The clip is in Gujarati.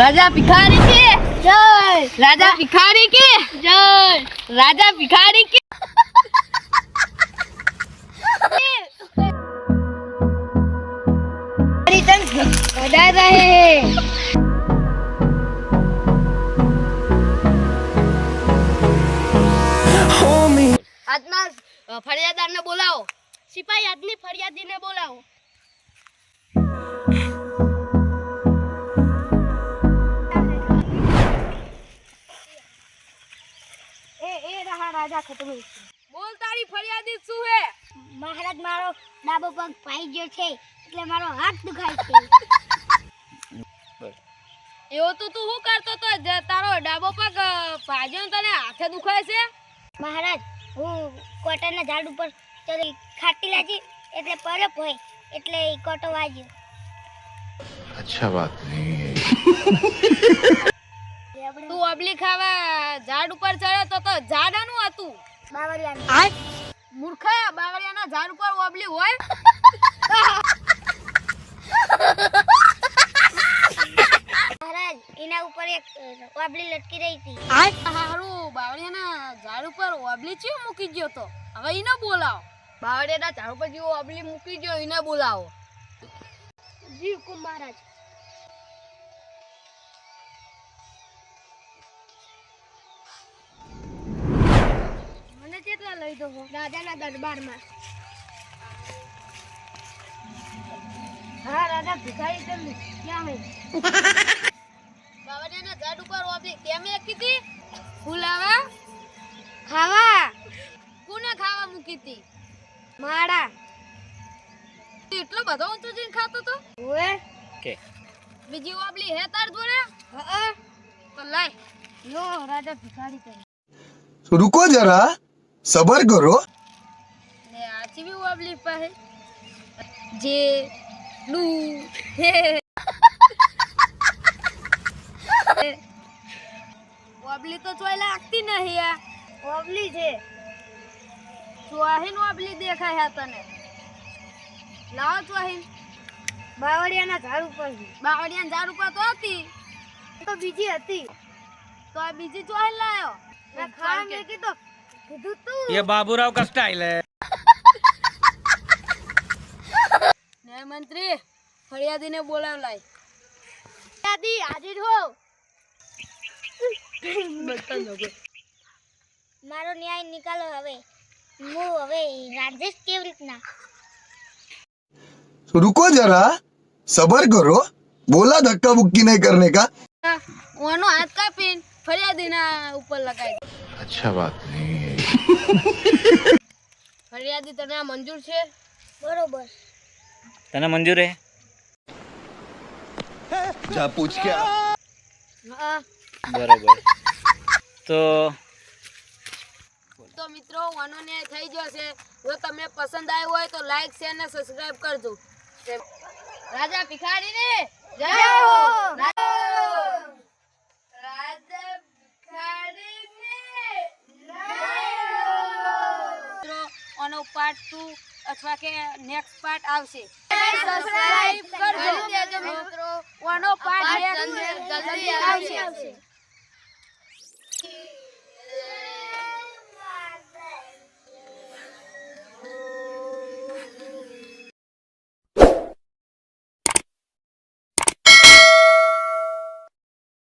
રાજા ભિખારી કે? જય. રાજા ભિખારી કે? જય. રાજા ભિખારી કે? બધા રહે આજના ફરિયાદારને બોલાવો. સિપાહી આજની ફરિયાદીને બોલાવો. રાજા ખતમ બોલ તારી ફરિયાદી શું હે? મહારાજ મારો ડાબો પગ પાઈ ગયો છે એટલે મારો હાથ દુખાય છે. એવો તો તું શું કરતો તો? તારો ડાબો પગ ભાજ્યો તને હાથે દુખાય છે? મહારાજ હું કોટનના ઝાડ ઉપર ચડી ખાટી લાગી એટલે પરપ હોય એટલે કોટો વાજ્યો અચ્છા વાત નહીં. તું અબલી ખાવા ઝાડ ઉપર ચડ. ઝાડનું હતું. બાવળિયા મૂર્ખા બાવળિયાના ઝાડ ઉપર ઓબલી હોય? મહારાજ એના ઉપર એક વાબલી લટકી રહી હતી. હારું બાવળિયાના ઝાડ ઉપર ઓબલી ચિયો મૂકી ગયો તો? હવે એને બોલાવો. બાવળિયાના ઝાડ ઉપર જેવો ઓબલી મૂકી ગયો એને બોલાવો. જી. બનાવી દો રાજાના દરબારમાં. હા રાજા ભિખારી તેમ ક્યાં હે? બાવડિયાના ઝાડ ઉપર ઓબી તેમે કીધી? ફૂલાવા? ખાવા? કોને ખાવા મૂકી હતી માળા. એટલો બધો ઊંચો જઈને ખાતો તો? ઓએ કે? બીજી ઓબલી હે તાર જોડે? હા તો લાય. લો રાજા ભિખારી તેમ રૂકો જરા. સબર કરો. ને આ ચીવી વાબલી પાહે જે લુ હે. વાબલી તો ચોય લાગતી નહીં આ. વાબલી છે. ચોહીન વાબલી દેખાય હા તને. લાવો ચોહીન બાવળિયાના ઝાડ ઉપર. બાવળિયાના ઝાડ ઉપર તો હતી. તો બીજી હતી. તો આ બીજી ચોહીન લાયો. મેં ખાવા મેં કીધું ये बाबूराव का स्टाइल है ન્યાય મંત્રી ફરિયાદીને બોલાવ લાય દાદી હાજર હો મારો ન્યાય નિકાલો હવે હું હવે રાજેશ કેવી રીતના रुको जरा सबर करो बोला धक्का बुक्की नहीं करने का ઓનો હાથ કાપીને ફરિયાદીના ઉપર લગાવી દે अच्छा बात नहीं है ફરિયાદી તને આ મંજૂર છે? બરોબર. તને મંજૂર હે? જા પૂછ કે બરોબર. તો તો મિત્રો વાનો ન્યાય થઈ ગયો છે. જો તમને પસંદ આવ્યો હોય તો લાઈક શેર અને સબસ્ક્રાઇબ કરજો. રાજા ભિખારીને જય હો! આનો પાર્ટ ટુ અથવા કે નેક્સ્ટ પાર્ટ આવશે. સબસ્ક્રાઇબ કરજો. મિત્રો. આનો પાર્ટ જલ્દી આવશે.